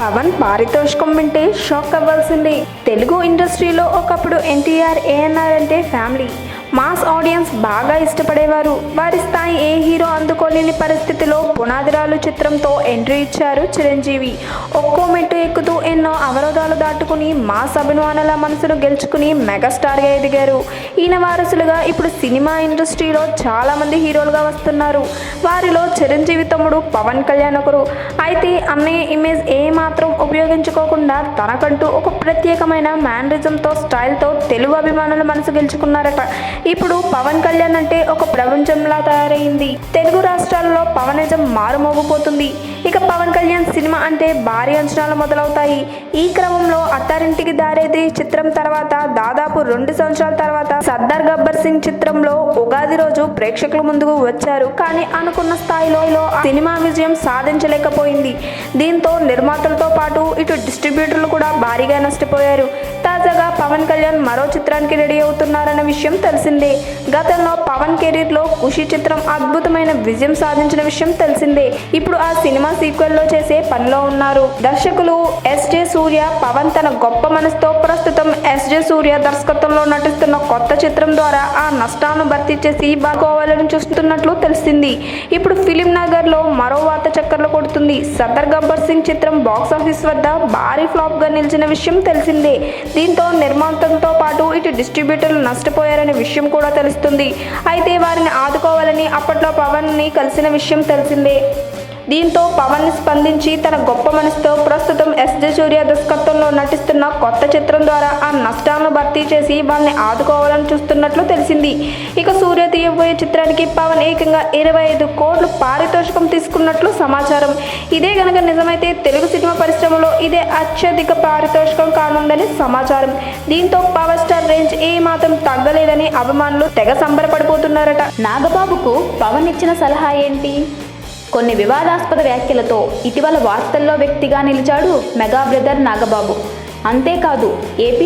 పవన్ పారితోషికం వింటే షాక్ అవ్వాల్సిందే. తెలుగు ఇండస్ట్రీలో ఒకప్పుడు ఎన్టీఆర్ ఏఎన్ఆర్ అంటే ఫ్యామిలీ. మాస్ ఆడియన్స్ బాగా ఇష్టపడేవారు. వారి స్థాయి ఏ హీరో అందుకోలేని పరిస్థితిలో పునాదిరాలు చిత్రంతో ఎంట్రీ ఇచ్చారు చిరంజీవి. ఒక్కో మెట్టు ఎక్కుతూ ఎన్నో అవరోధాలు దాటుకుని మాస్ అభిమానుల మనసును గెలుచుకుని మెగాస్టార్గా ఎదిగారు. ఈయన వారసులుగా ఇప్పుడు సినిమా ఇండస్ట్రీలో చాలామంది హీరోలుగా వస్తున్నారు. వారిలో చిరంజీవి తమ్ముడు పవన్ కళ్యాణ్ ఒకరు. అయితే అన్నయ్య ఇమేజ్ ఏ మాత్రం ఉపయోగించుకోకుండా తనకంటూ ఒక ప్రత్యేకమైన మ్యానరిజంతో స్టైల్తో తెలుగు అభిమానుల మనసు గెలుచుకున్నారట. ఇప్పుడు పవన్ కళ్యాణ్ అంటే ఒక ప్రపంచంలా తయారైంది. తెలుగు రాష్ట్రాల్లో పవనిజం మారుమోగిపోతుంది. ఇక పవన్ కళ్యాణ్ సినిమా అంటే భారీ అంచనాలు మొదలవుతాయి. ఈ క్రమంలో అత్తారింటికి దారేది చిత్రం తర్వాత దాదాపు రెండు సంవత్సరాల తర్వాత సర్దార్ గబ్బర్ సింగ్ చిత్రంలో ఉగాది రోజు ప్రేక్షకుల ముందుకు వచ్చారు. కానీ అనుకున్న స్థాయిలో సినిమా విజయం సాధించలేకపోయింది. దీంతో నిర్మాతలతో పాటు ఇటు డిస్ట్రిబ్యూటర్లు కూడా భారీగా నష్టపోయారు. తాజాగా పవన్ కళ్యాణ్ మరో చిత్రానికి రెడీ అవుతున్నారన్న విషయం తెలిసిందే. గతంలో పవన్ కెరీర్లో ఖుషి చిత్రం అద్భుతమైన విజయం సాధించిన విషయం తెలిసిందే. ఇప్పుడు ఆ సినిమా సీక్వెల్లో చేసే పనిలో ఉన్నారు. దర్శకులు ఎస్జే సూర్య పవన్ తన గొప్ప మనసుతో ప్రస్తుతం ఎస్జే సూర్య దర్శకత్వంలో నటిస్తున్న కొత్త చిత్రం ద్వారా ఆ నష్టాలను భర్తీ చేసి బాగోవాలని చూస్తున్నట్లు తెలిసింది. ఇప్పుడు ఫిలిం నగర్లో మరో వార్త సతర్ గబ్బర్ సింగ్ చిత్రం బాక్స్ ఆఫీస్ వద్ద భారీ ఫ్లాప్గా నిలిచిన విషయం తెలిసిందే. దీంతో నిర్మాతంతో పాటు ఇటు డిస్ట్రిబ్యూటర్లు నష్టపోయారనే విషయం కూడా తెలుస్తుంది. అయితే వారిని ఆదుకోవాలని అప్పట్లో పవన్ని కలిసిన విషయం తెలిసిందే. దీంతో పవన్ స్పందించి తన గొప్ప మనసుతో ప్రస్తుతం ఎస్జే సూర్య దర్శకత్వంలో నటిస్తున్న కొత్త చిత్రం ద్వారా ఆ నష్టాలను భర్తీ చేసి వాళ్ళని ఆదుకోవాలని చూస్తున్నట్లు తెలిసింది. ఇక సూర్య తీయబోయే చిత్రానికి పవన్ ఏకంగా ఇరవై ఐదు కోట్లు పారితోషికం తీసుకున్నట్లు సమాచారం. ఇదే గనక నిజమైతే తెలుగు సినిమా పరిశ్రమలో ఇదే అత్యధిక పారితోషికం కానుందని సమాచారం. దీంతో పవర్ స్టార్ రేంజ్ ఏ మాత్రం తగ్గలేదని అభిమానులు తెగ సంబరపడిపోతున్నారట. నాగబాబుకు పవన్ ఇచ్చిన సలహా ఏంటి? కొన్ని వివాదాస్పద వ్యాఖ్యలతో ఇటీవల వార్తల్లో వ్యక్తిగా నిలిచాడు మెగా బ్రదర్ నాగబాబు. అంతేకాదు ఏపీ